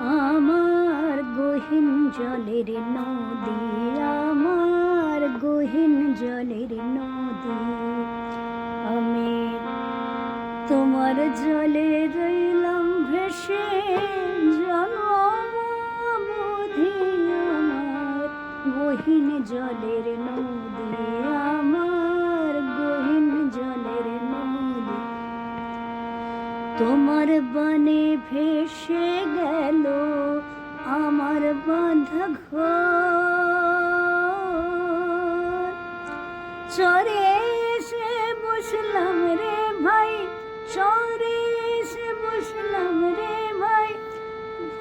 আমার গহীন জলের নদী, আমার গহীন জলের নদী। আমি তোমার জলে রইলাম ভেসে জনমবধি আমার গহীন জলের নদী, আমার তোমার বনে ভেসে গেল আমার বাঁধা ঘর চরে এসে বসলাম রে ভাই, চরে এসে বসলাম রে ভাই।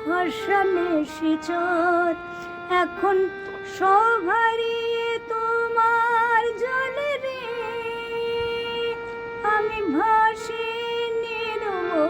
ভরসালে সে চর, এখন সভারি তোমার জলে রে। আমি ভাসি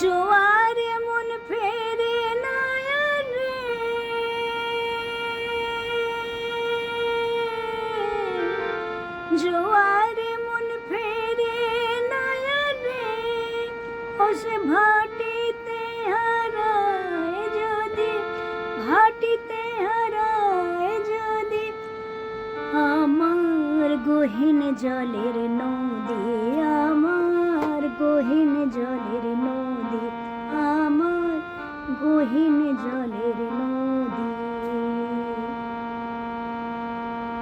জোয়ারে মন ফেরে না রে। জোয়ারে মন ফেরে না আর রে। ও সে ভাটিতে হারায় যদি, ভাটিতে হারায় যদি, আমার গহীন জলের নদী, আমার গহীন জলের নদী। আমার গহীন জলের নদী